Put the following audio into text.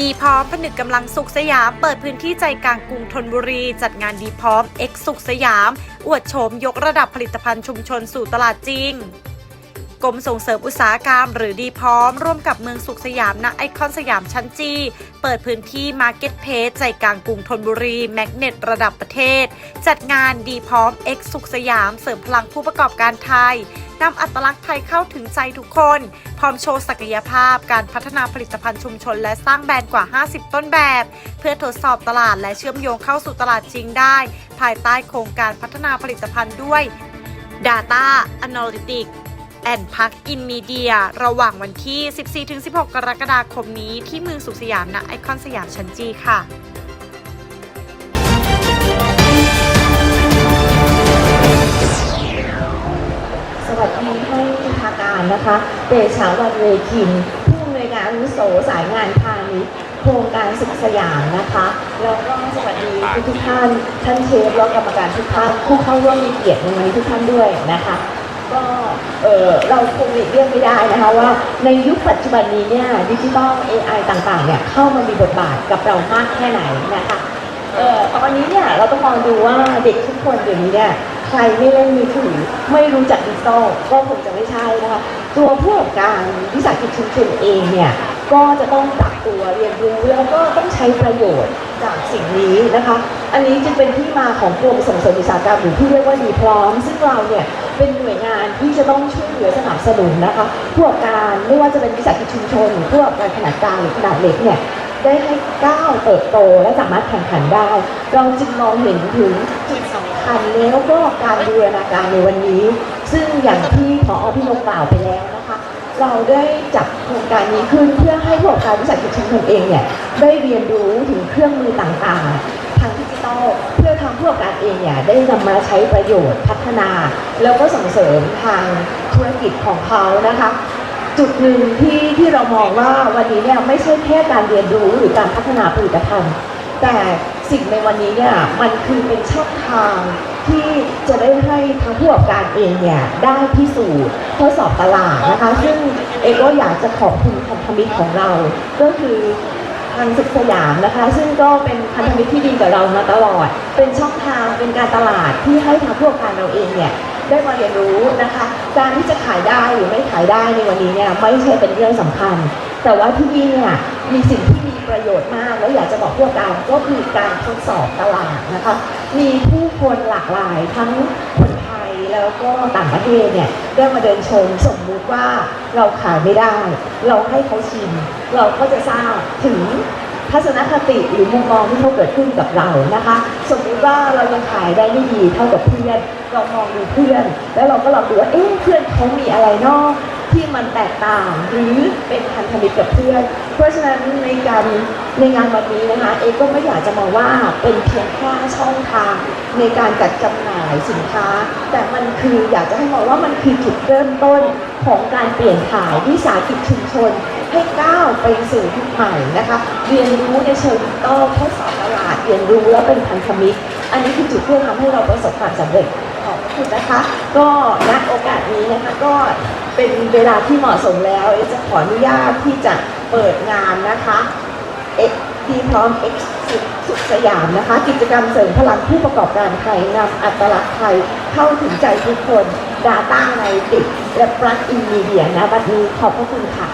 ดีพร้อมผนึกกำลังสุขสยาม เปิดพื้นที่ใจกลางกรุงธนบุรี จัดงานดีพร้อม X สุขสยาม อวดโฉมยกระดับผลิตภัณฑ์ชุมชนสู่ตลาดจริง กรมส่งเสริมอุตสาหกรรม หรือดีพร้อม ร่วมกับเมืองสุขสยามณไอคอนสยามชั้นจี เปิดพื้นที่มาร์เก็ตเพจใจกลางกรุงธนบุรี แมกเนตระดับประเทศ จัดงานดีพร้อม X สุขสยาม เสริมพลังผู้ประกอบการไทยนำอัตลักษณ์ไทยเข้าถึงใจทุกคน พร้อมโชว์ศักยภาพ การพัฒนาผลิตภัณฑ์ชุมชน และสร้างแบรนด์กว่า 50 ต้นแบบ เพื่อทดสอบตลาดและเชื่อมโยงเข้าสู่ตลาดจริงได้ ภายใต้โครงการพัฒนาผลิตภัณฑ์ด้วย Data Analytics and Park in Media ระหว่างวันที่ 14-16 กรกฎาคมนี้ที่เมืองสุขสยามณไอคอนสยามชั้นจีค่ะสวัสดีให้ทาการนะคะเดชาวันเวคินผู้อำนวยการอาวุโสสายงานพาณิชย์โครงการสุขสยามนะคะแล้วก็สวัสดีทุกท่านท่านเชฟและกรรมการทุกท่านผู้เข้าร่วมมีเกียรติในวันนี้ทุกท่านด้วยนะคะ ก็เออเราคงหลีกเลี่ยงไม่ได้นะคะว่าในยุคปัจจุบันนี้เนี่ยดิจิทัล AI ต่างๆเนี่ยเข้ามามีบทบาทกับเรามากแค่ไหนนะคะเออตอนนี้เนี่ยเราต้องมองดูว่าเด็กทุกคนเดี๋ยวนี้เนี่ยใครไม่เล่นมือถือไม่รู้จักดิจิตอลก็คงจะไม่ใช่นะคะตัวผู้ประกอบการวิสาหกิจชุมชนเองเนี่ยก็จะต้องปรับตัวเรียนรู้แล้วก็ต้องใช้ประโยชน์จากสิ่งนี้นะคะ อันนี้จึงเป็นที่มาของกรมส่งเสริมอุตสาหกรรมหรือที่เรียกว่าดีพร้อม ซึ่งเราเนี่ย เป็นหน่วยงานที่จะต้องช่วยเหลือสนับสนุนนะคะผู้ประกอบการไม่ว่าจะเป็นวิสาหกิจชุมชนหรือผู้ประกอบการขนาดกลางหรือขนาดเล็กเนี่ยได้ให้ก้าวเติบโตและสามารถแข่งขันได้ เราจึงมองเห็นถึงจุดสำคัญแล้วก็การบูรณาการในวันนี้ ซึ่งอย่างที่พอพี่นกกล่าวไปแล้วนะคะเราได้จับโครงการนี้ขึ้นเพื่อให้ผู้ประกอบการวิสาหกิจชุมชนเองเนี่ยได้เรียนรู้ถึงเครื่องมือต่างๆ เพื่อทำผู้ประกอบการเองเนี่ยได้นำมาใช้ประโยชน์พัฒนา แล้วก็ส่งเสริมทางธุรกิจของเขานะคะ จุดหนึ่งที่ที่เรามองว่าวันนี้เนี่ยไม่ใช่แค่การเรียนรู้หรือการพัฒนาผลิตภัณฑ์ แต่สิ่งในวันนี้เนี่ยมันคือเป็นช่องทางที่จะได้ให้ทางผู้ประกอบการเองเนี่ยได้พิสูจน์ทดสอบตลาดนะคะ ซึ่งเอกก็อยากจะขอบคุณพันธมิตรของเรา ก็คือ ทางสุขสยามนะคะ ซึ่งก็เป็นพันธมิตรที่ดีกับเรามาตลอด เป็นช่องทางเป็นการตลาดที่ให้ทางผู้ประกอบการเราเองเนี่ยได้มาเรียนรู้นะคะ การที่จะขายได้หรือไม่ขายได้ในวันนี้เนี่ยไม่ใช่เป็นเรื่องสำคัญ แต่ว่าที่นี่เนี่ยมีสิ่งที่มี ประโยชน์มาก แล้วอยากจะบอกพวกเราก็คือการทดสอบตลาดนะคะ มีผู้คนหลากหลายทั้งคนไทยแล้วก็ต่างประเทศเนี่ยได้มาเดินชมสมมุติว่าเราขายไม่ได้ เราให้เขาชิม เราก็จะทราบถึงทัศนคติหรือมุมมองที่เขาเกิดขึ้นกับเรานะคะ สมมุติว่าเรายังขายได้ไม่ดีเท่ากับเพื่อน เรามองดูเพื่อน แล้วเราก็ลองดูว่าเอ๊ะเพื่อนเขามีอะไรนอก มันแตกต่างหรือเป็นพันธมิตรกับเพื่อน เพราะฉะนั้นในการในงานวันนี้นะคะเอกก็ไม่อยากจะมองว่าเป็นเพียงแค่ช่องทางในการจัดจำหน่ายสินค้า แต่มันคืออยากจะให้มองว่ามันคือจุดเริ่มต้นของการเปลี่ยนขายวิสาหกิจชุมชน ให้ก้าวไปสู่ยุคใหม่นะคะเรียนรู้ในเชิงดิจิตอลทดสอบตลาดเรียนรู้แล้วเป็นพันธมิตร อันนี้คือจุดที่ทำให้เราประสบความสำเร็จขอบคุณนะคะ ก็ณโอกาสนี้นะคะก็ เป็นเวลาที่เหมาะสมแล้วเอจะขออนุญาตที่จะเปิดงานนะคะเอ็กดีพร้อมเอ็กสุดสยามนะคะ กิจกรรมเสริมพลังผู้ประกอบการไทยนำอัตลักษณ์ไทยเข้าถึงใจทุกคนดาต้าในติดและปลั๊กอินมีเดียนะบัดนี้ขอบพระคุณค่ะ